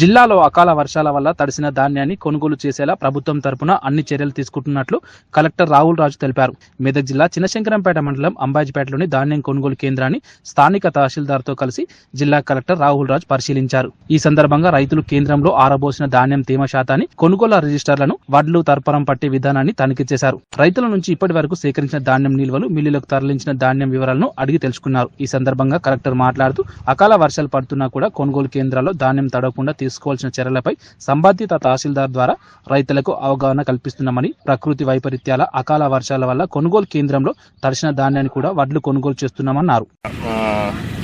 జిల్లాలో అకాల వర్షాల వల్ల తడిసిన ధాన్యాన్ని కొనుగోలు చేసేలా ప్రభుత్వం తరపున అన్ని చర్యలు తీసుకుంటున్నట్లు కలెక్టర్ రాహుల్ రాజు తెలిపారు. మెదక్ జిల్లా చిన్నశంకరంపేట మండలం అంబాజీపేటలోని ధాన్యం కొనుగోలు కేంద్రాన్ని స్థానిక తహసీల్దార్తో కలిసి జిల్లా కలెక్టర్ రాహుల్ రాజు పరిశీలించారు. ఈ సందర్భంగా రైతులు కేంద్రంలో ఆరబోసిన ధాన్యం తేమ శాతాన్ని కొనుగోలు రిజిస్టర్లను వడ్లు తర్పరం పట్టే విధానాన్ని తనిఖీ చేశారు. రైతుల నుంచి ఇప్పటి వరకు సేకరించిన ధాన్యం నిల్వలు మిల్లులకు తరలించిన ధాన్యం వివరాలను అడిగి తెలుసుకున్నారు. ఈ సందర్భంగా కలెక్టర్ మాట్లాడుతూ అకాల వర్షాలు పడుతున్నా కూడా కొనుగోలు కేంద్రాల్లో ధాన్యం తడవకుండా తీసుకోవాల్సిన చర్యలపై సంబంధిత తహసీల్దార్ ద్వారా రైతులకు అవగాహన కల్పిస్తున్నామని ప్రకృతి వైపరీత్యాల అకాల వర్షాల వల్ల కొనుగోలు కేంద్రంలో తడిసిన ధాన్యాన్ని కూడా వడ్లు కొనుగోలు చేస్తున్నామన్నారు.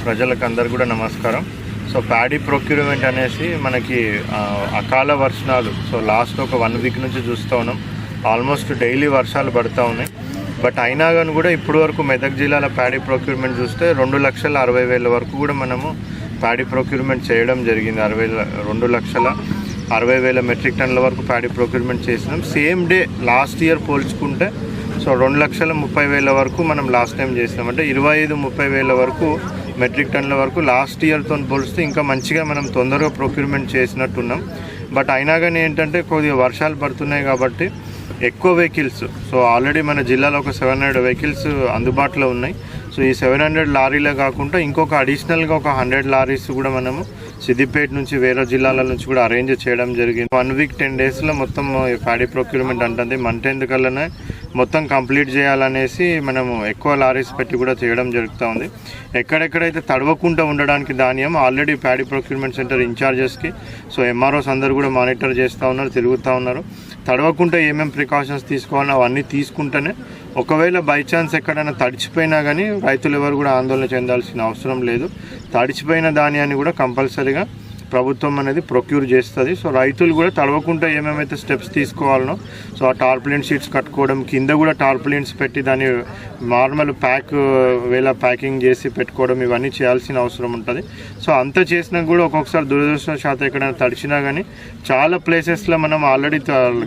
ప్రజలకు అందరు కూడా నమస్కారం. సో ప్యాడీ ప్రొక్యూర్మెంట్ అనేసి మనకి అకాల వర్షాలు సో లాస్ట్ ఒక వన్ వీక్ నుంచి చూస్తూ ఉన్నాం. ఆల్మోస్ట్ డైలీ వర్షాలు పడుతూ ఉన్నాయి. బట్ అయినా కానీ కూడా ఇప్పటి వరకు మెదక్ జిల్లాలో ప్యాడీ ప్రొక్యూర్మెంట్ చూస్తే రెండు లక్షల అరవై వేల వరకు కూడా మనము ప్యాడీ ప్రొక్యూర్మెంట్ చేయడం జరిగింది. అరవై రెండు లక్షల అరవై వేల మెట్రిక్ టన్నుల వరకు ప్యాడీ ప్రొక్యూర్మెంట్ చేసినాం. సేమ్ డే లాస్ట్ ఇయర్ పోల్చుకుంటే సో రెండు లక్షల ముప్పై వేల వరకు మనం లాస్ట్ టైం చేసినాం. అంటే ఇరవై ఐదు ముప్పై వేల వరకు మెట్రిక్ టన్నుల వరకు లాస్ట్ ఇయర్తో పోలిస్తే ఇంకా మంచిగా మనం తొందరగా ప్రొక్యూర్మెంట్ చేసినట్టున్నాం. బట్ అయినా కానీ ఏంటంటే కొద్దిగా వర్షాలు పడుతున్నాయి కాబట్టి ఎక్కువ వెహికల్స్ సో ఆల్రెడీ మన జిల్లాలో ఒక సెవెన్ హండ్రెడ్ వెహికల్స్ అందుబాటులో ఉన్నాయి. సో ఈ సెవెన్ హండ్రెడ్ లారీలే కాకుండా ఇంకొక అడిషనల్గా ఒక హండ్రెడ్ లారీస్ కూడా మనము సిద్దిపేట నుంచి వేరే జిల్లాల నుంచి కూడా అరేంజ్ చేయడం జరిగింది. వన్ వీక్ టెన్ డేస్లో మొత్తం ప్యాడీ ప్రొక్యూర్మెంట్ అంటుంది. మంత్ కల్లానే మొత్తం కంప్లీట్ చేయాలనేసి మనము ఎక్కువ లారీస్ పెట్టి కూడా చేయడం జరుగుతూ ఉంది. ఎక్కడెక్కడైతే తడవకుండా ఉండడానికి ధాన్యం ఆల్రెడీ ప్యాడీ ప్రొక్యూర్మెంట్ సెంటర్ ఇన్ఛార్జెస్కి సో ఎంఆర్ఓస్ అందరు కూడా మానిటర్ చేస్తూ ఉన్నారు తిరుగుతూ ఉన్నారు. తడవకుండా ఏమేమి ప్రికాషన్స్ తీసుకోవాలో అవన్నీ తీసుకుంటేనే ఒకవేళ బై ఛాన్స్ ఎక్కడైనా తడిచిపోయినా కానీ రైతులు ఎవరు కూడా ఆందోళన చెందాల్సిన అవసరం లేదు. తడిచిపోయిన ధాన్యాన్ని కూడా కంపల్సరీగా ప్రభుత్వం అనేది ప్రొక్యూర్ చేస్తుంది. సో రైతులు కూడా తడవకుండా ఏమేమైతే స్టెప్స్ తీసుకోవాలనో సో ఆ టార్పులిన్ షీట్స్ కట్టుకోవడం కింద కూడా టార్పులిన్స్ పెట్టి దాన్ని నార్మల్ ప్యాక్ వేళ ప్యాకింగ్ చేసి పెట్టుకోవడం ఇవన్నీ చేయాల్సిన అవసరం ఉంటుంది. సో అంత చేసినా కూడా ఒక్కొక్కసారి దురదృష్టవశాతం ఎక్కడైనా తడిచినా కానీ చాలా ప్లేసెస్లో మనం ఆల్రెడీ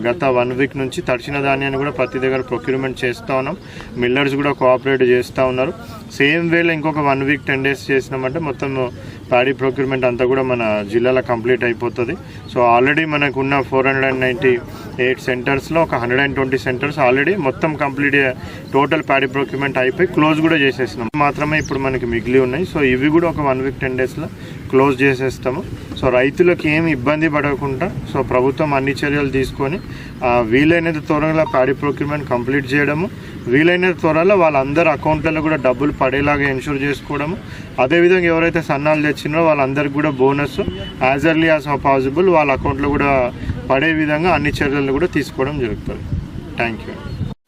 గత వన్ వీక్ నుంచి తడిచిన ధాన్యాన్ని కూడా ప్రతి దగ్గర ప్రొక్యూర్మెంట్ చేస్తూ ఉన్నాం. మిల్లర్స్ కూడా కోఆపరేట్ చేస్తూ ఉన్నారు. సేమ్ వేళ ఇంకొక వన్ వీక్ టెన్ డేస్ చేసినామంటే మొత్తం ప్యాడీ ప్రొక్యూర్మెంట్ అంతా కూడా మన జిల్లాలో కంప్లీట్ అయిపోతుంది. సో ఆల్రెడీ మనకు ఉన్న four hundred and ninety eight సెంటర్స్లో ఒక hundred and twenty centres already మొత్తం కంప్లీట్ టోటల్ ప్యాడీ ప్రొక్యూర్మెంట్ అయిపోయి క్లోజ్ కూడా చేసేసినాం. మాత్రమే ఇప్పుడు మనకి మిగిలి ఉన్నాయి. సో ఇవి కూడా ఒక వన్ వీక్ టెన్ డేస్లో క్లోజ్ చేసేస్తాము. సో రైతులకు ఏమి ఇబ్బంది పడకుండా సో ప్రభుత్వం అన్ని చర్యలు తీసుకొని వీలైనంత త్వరగా ప్యాడీ ప్రొక్యూర్మెంట్ కంప్లీట్ చేయడము వీలైనంత త్వరలో వాళ్ళందరి అకౌంట్లలో కూడా డబ్బులు పడేలాగా ఇన్షూర్ చేసుకోవడము అదేవిధంగా ఎవరైతే సన్నాలు తెచ్చినారో వాళ్ళందరికీ కూడా bonus as early as possible వాళ్ళ అకౌంట్లో కూడా పడే విధంగా అన్ని చర్యలు కూడా తీసుకోవడం జరుగుతుంది. Thank you